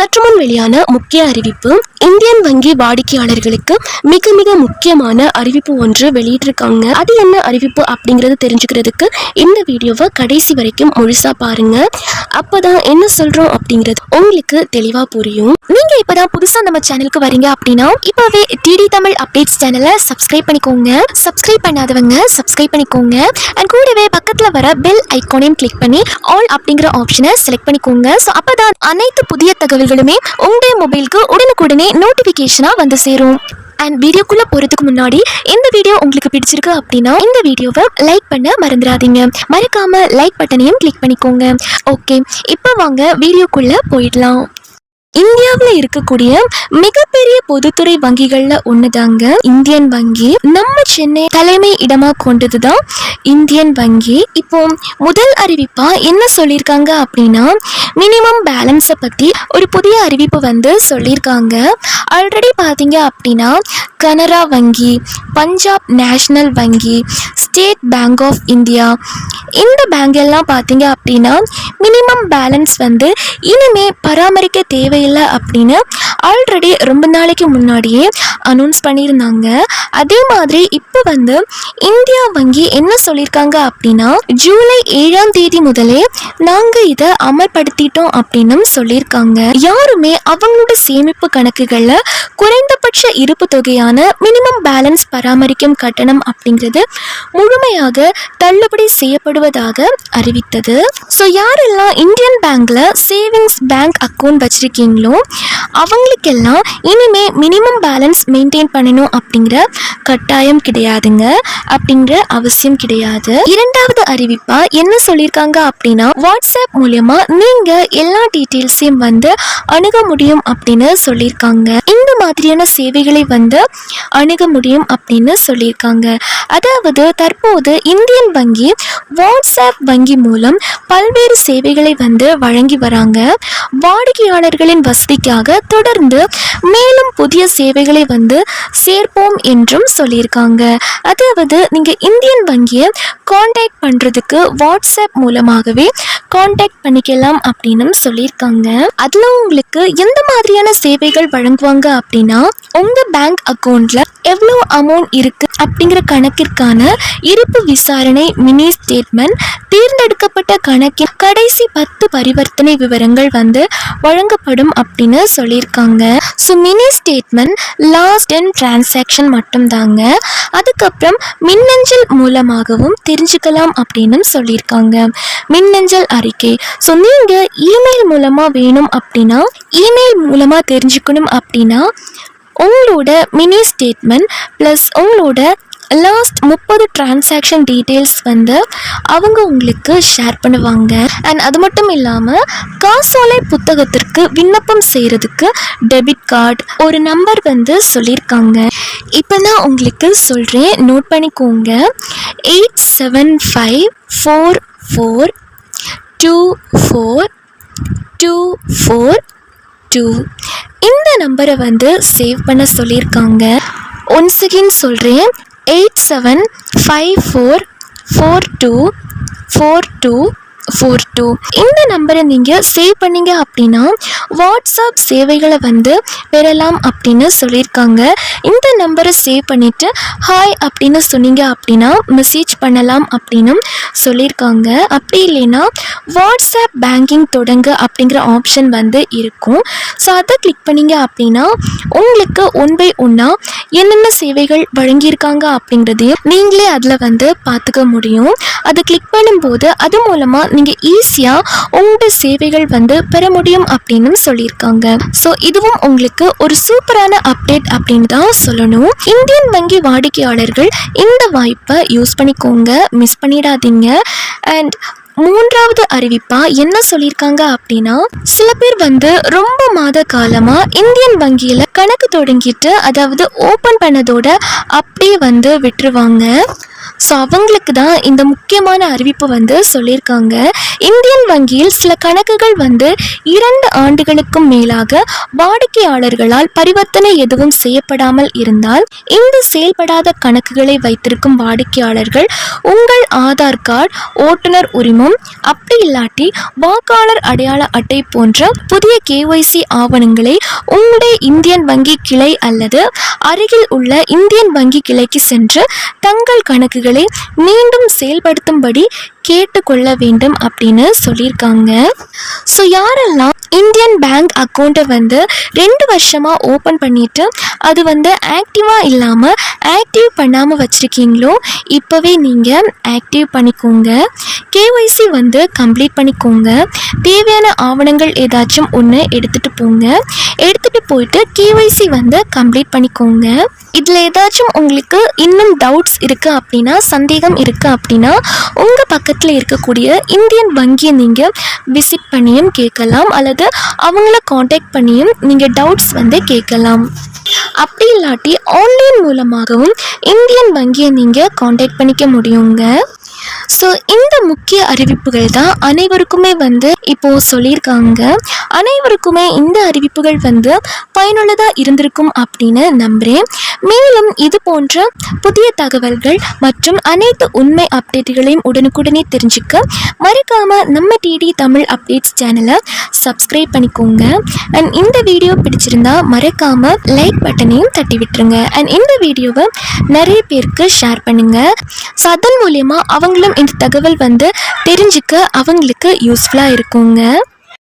சற்று முன் வெளியான முக்கிய அறிவிப்பு இந்தியன் வங்கி வாடிக்கையாளர்களுக்கு மிக மிக முக்கியமான அறிவிப்பு ஒன்று வெளியிட்டிருக்காங்க. அது என்ன அறிவிப்பு அப்படிங்கறது தெரிஞ்சுக்கிறதுக்கு இந்த வீடியோவை கடைசி வரைக்கும் முழுசா பாருங்க. அப்பதான் என்ன சொல்றோம் அப்படிங்கிறது உங்களுக்கு தெளிவா புரியும். நீங்க இப்பதான் புதுசா நம்ம சேனலுக்கு வரீங்க அப்படின்னா இப்பவே டிடி தமிழ் அப்டேட்ஸ் சேனலை சப்ஸ்கிரைப் பண்ணிக்கோங்க. சப்ஸ்கிரைப் பண்ணாதவங்க சப்ஸ்கிரைப் பண்ணிக்கோங்க. அண்ட் கூடவே பக்கத்துல வர பெல் ஐகானையும் கிளிக் பண்ணி ஆல் அப்படிங்கிற ஆப்ஷனை செலக்ட் பண்ணிக்கோங்க. ஸோ அப்பதான் அனைத்து புதிய தகவல் தகவல்களுமே உங்களுடைய மொபைலுக்கு உடனுக்குடனே நோட்டிஃபிகேஷனாக வந்து சேரும். அண்ட் வீடியோக்குள்ள போறதுக்கு முன்னாடி இந்த வீடியோ உங்களுக்கு பிடிச்சிருக்கு அப்படின்னா இந்த வீடியோவை லைக் பண்ண மறந்துடாதீங்க. மறக்காம லைக் பட்டனையும் கிளிக் பண்ணிக்கோங்க. ஓகே இப்போ வாங்க வீடியோக்குள்ள போயிடலாம். இந்தியாவில் இருக்கக்கூடிய மிகப்பெரிய பொதுத்துறை வங்கிகள்ல ஒண்ணுதாங்க இந்தியன் வங்கி. நம்ம சென்னை தலைமை இடமா கொண்டதுதான் இந்தியன் வங்கி. இப்போ முதல் அறிவிப்பா என்ன சொல்லியிருக்காங்க அப்படின்னா மினிமம் பேலன்ஸை பத்தி ஒரு புதிய அறிவிப்பு வந்து சொல்லியிருக்காங்க ஆல்ரெடி பார்த்தீங்க அப்படின்னா கனரா வங்கி பஞ்சாப் நேஷனல் வங்கி ஸ்டேட் பேங்க் ஆஃப் இந்தியா இந்த பேங்க் எல்லாம் பார்த்தீங்க அப்படின்னா மினிமம் பேலன்ஸ் வந்து இனிமே பராமரிக்க தேவையில்லை அப்படின்னு ஆல்ரெடி ரொம்ப நாளைக்கு முன்னாடியே அனௌன்ஸ் பண்ணியிருந்தாங்க. அதே மாதிரி இப்போ வந்து இந்தியா வங்கி என்ன சொல்லியிருக்காங்க அப்படின்னா ஜூலை ஏழாம் தேதி முதலே நாங்கள் இதை அமல்படுத்திட்டோம் அப்படின்னும் சொல்லியிருக்காங்க. யாருமே அவங்களோட சேமிப்பு கணக்குகளில் குறைந்தபட்ச இருப்பு தொகையான மினிமம் பேலன்ஸ் பராமரிக்கும் கட்டணம் அப்படிங்கிறது முழுமையாக தள்ளுபடி செய்யப்படும் செய்யப்படுவதாக அறிவித்தது. ஸோ யாரெல்லாம் இந்தியன் பேங்க்ல சேவிங்ஸ் பேங்க் அக்கௌண்ட் வச்சிருக்கீங்களோ அவங்களுக்கெல்லாம் இனிமே மினிமம் பேலன்ஸ் மெயின்டைன் பண்ணணும் அப்படிங்கிற கட்டாயம் கிடையாதுங்க. அப்படிங்கிற அவசியம் கிடையாது. இரண்டாவது அறிவிப்பா என்ன சொல்லியிருக்காங்க அப்படின்னா வாட்ஸ்அப் மூலயமா நீங்க எல்லா டீட்டெயில்ஸையும் வந்து அணுக முடியும் அப்படின்னு சொல்லியிருக்காங்க. மாதிரியான சேவைகளை வந்து அணுக முடியும் அப்படின்னு சொல்லியிருக்காங்க. அதாவது தற்போது இந்தியன் வங்கி வாட்ஸ்அப் வங்கி மூலம் பல்வேறு சேவைகளை வந்து வழங்கி வராங்க. வாடிக்கையாளர்களின் வசதிக்காக தொடர்ந்து மேலும் புதிய சேவைகளை வந்து சேர்ப்போம் என்றும் சொல்லியிருக்காங்க. அதாவது நீங்கள் இந்தியன் வங்கியை காண்டாக்ட் பண்ணுறதுக்கு வாட்ஸ்அப் மூலமாகவே காண்டாக்ட் பண்ணிக்கலாம் அப்படின்னு சொல்லியிருக்காங்க. அதில் உங்களுக்கு எந்த மாதிரியான சேவைகள் வழங்குவாங்க அப்படின்னா உங்கள் பேங்க் அக்கௌண்ட்டில் எவ்வளோ அமௌண்ட் இருக்குது அப்படிங்கிற கணக்கிற்கான இருப்பு விசாரணை மினி ஸ்டேட்மெண்ட் தேர்ந்தெடுக்கப்பட்ட கணக்கின் கடைசி பத்து பரிவர்த்தனை விவரங்கள் வந்து வழங்கப்படும் அப்படின்னு சொல்லியிருக்காங்க. So mini statement last and transaction மட்டும்தாங்க. அதுக்கப்புறம் மின்னஞ்சல் மூலமாகவும் தெரிஞ்சுக்கலாம் அப்படின்னு சொல்லியிருக்காங்க. மின்னஞ்சல் அறிக்கை. ஸோ நீங்கள் இமெயில் மூலமாக வேணும் அப்படின்னா இமெயில் மூலமாக தெரிஞ்சுக்கணும் அப்படின்னா உங்களோட மினி ஸ்டேட்மெண்ட் ப்ளஸ் உங்களோட லாஸ்ட் முப்பது டிரான்சாக்ஷன் டீட்டெயில்ஸ் வந்து அவங்க உங்களுக்கு ஷேர் பண்ணுவாங்க. அண்ட் அது மட்டும் இல்லாமல் காசோலை புத்தகத்திற்கு விண்ணப்பம் செய்கிறதுக்கு டெபிட் கார்டு ஒரு நம்பர் வந்து சொல்லியிருக்காங்க. இப்போ நான் உங்களுக்கு சொல்கிறேன் நோட் பண்ணிக்கோங்க. Eight seven five four four two four two four two இந்த நம்பரை வந்து சேவ் பண்ண சொல்லியிருக்காங்க. ஒன்ஸ் அகெயின் சொல்கிறேன் eight seven five four four two four two four two இந்த நம்பரை நீங்கள் சேவ் பண்ணிங்க அப்படின்னா வாட்ஸ்அப் சேவைகளை வந்து பெறலாம் அப்படின்னு சொல்லியிருக்காங்க. இந்த நம்பரை சேவ் பண்ணிவிட்டு ஹாய் அப்படின்னு சொன்னீங்க அப்படின்னா மெசேஜ் பண்ணலாம் அப்படின்னும் சொல்லியிருக்காங்க. அப்படி இல்லைன்னா வாட்ஸ்அப் பேங்கிங் தொடங்க அப்படிங்கிற ஆப்ஷன் வந்து இருக்கும். ஸோ அதை கிளிக் பண்ணிங்க அப்படின்னா உங்களுக்கு ஒன் பை ஒன்னாக என்னென்ன சேவைகள் வழங்கியிருக்காங்க அப்படிங்கிறதையும் நீங்களே அதில் வந்து பார்த்துக்க முடியும். அதை கிளிக் பண்ணும்போது அது மூலமாக நீங்கள் ஈஸியாக உங்களோட சேவைகள் வந்து பெற முடியும் அப்படின்னு சொல்லியிருக்காங்க. ஸோ இதுவும் உங்களுக்கு ஒரு சூப்பரான அப்டேட் அப்படின்னு தான் சொல்லணும். இந்தியன் வங்கி வாடிக்கையாளர்கள் இந்த வாய்ப்பை யூஸ் பண்ணிக்கோங்க. மிஸ் பண்ணிடாதீங்க. அண்ட் மூன்றாவது அறிவிப்பா என்ன சொல்லியிருக்காங்க அப்படின்னா சில பேர் வந்து ரொம்ப மாத காலமா இந்தியன் வங்கியில கணக்கு தொடங்கிட்டு அதாவது ஓபன் பண்ணதோட அப்படியே வந்து விட்டுருவாங்க. ஸோ அவங்களுக்கு தான் இந்த முக்கியமான அறிவிப்பு வந்து சொல்லியிருக்காங்க. இந்தியன் வங்கியில் சில கணக்குகள் வந்து இரண்டு ஆண்டுகளுக்கும் மேலாக வாடிக்கையாளர்களால் பரிவர்த்தனை எதுவும் செய்யப்படாமல் இருந்தால் இந்த செயல்படாத கணக்குகளை வைத்திருக்கும் வாடிக்கையாளர்கள் உங்கள் ஆதார் கார்டு ஓட்டுநர் உரிமம் அப்படி இல்லாட்டி வாக்காளர் அடையாள அட்டை போன்ற புதிய கேஒய்சி ஆவணங்களை உங்களுடைய இந்தியன் வங்கி கிளை அல்லது அருகில் உள்ள இந்தியன் வங்கி கிளைக்கு சென்று தங்கள் கணக்குகள் மீண்டும் செயல்படுத்தும்படி கேட்டுக்கொள்ள வேண்டும் அப்படின்னு சொல்லியிருக்காங்க. ஸோ யாரெல்லாம் இந்தியன் பேங்க் அக்கௌண்ட்டை வந்து ரெண்டு வருஷமாக ஓப்பன் பண்ணிவிட்டு அது வந்து ஆக்டிவாக இல்லாமல் ஆக்டிவ் பண்ணாமல் வச்சுருக்கீங்களோ இப்போவே நீங்கள் ஆக்டிவ் பண்ணிக்கோங்க. கேஒய்சி வந்து கம்ப்ளீட் பண்ணிக்கோங்க. தேவையான ஆவணங்கள் ஏதாச்சும் ஒன்று எடுத்துகிட்டு போங்க. எடுத்துகிட்டு போயிட்டு கேஒய்சி வந்து கம்ப்ளீட் பண்ணிக்கோங்க. இதில் ஏதாச்சும் உங்களுக்கு இன்னும் டவுட்ஸ் இருக்குது அப்படின்னா சந்தேகம் இருக்குது அப்படின்னா உங்கள் பக்கத்தில் இருக்கக்கூடிய இந்தியன் வங்கியை நீங்கள் விசிட் பண்ணியும் கேட்கலாம் அல்லது அவங்கள காண்டாக்ட் பண்ணியும் நீங்கள் டவுட்ஸ் வந்து கேட்கலாம். அப்படி இல்லாட்டி ஆன்லைன் மூலமாகவும் இந்தியன் வங்கியை நீங்கள் காண்டாக்ட் பண்ணிக்க முடியுங்க. ஸோ இந்த முக்கிய அறிவிப்புகள் தான் அனைவருக்குமே வந்து இப்போது சொல்லியிருக்காங்க. அனைவருக்குமே இந்த அறிவிப்புகள் வந்து பயனுள்ளதாக இருந்திருக்கும் அப்படின்னு நம்புகிறேன் மேலும் இது போன்ற புதிய தகவல்கள் மற்றும் அனைத்து உண்மை அப்டேட்டுகளையும் உடனுக்குடனே தெரிஞ்சுக்க மறக்காமல் நம்ம டிடி தமிழ் அப்டேட்ஸ் சேனலை சப்ஸ்கிரைப் பண்ணிக்கோங்க. அண்ட் இந்த வீடியோ பிடிச்சிருந்தா மறக்காமல் லைக் பட்டனையும் தட்டி விட்டுருங்க. அண்ட் இந்த வீடியோவை நிறைய பேருக்கு ஷேர் பண்ணுங்கள் ஸோ அதன் மூலயமா அவங்களும் இந்த தகவல் வந்து தெரிஞ்சுக்க அவங்களுக்கு யூஸ்ஃபுல்லாக இருக்கும். வச்சுக்கோங்க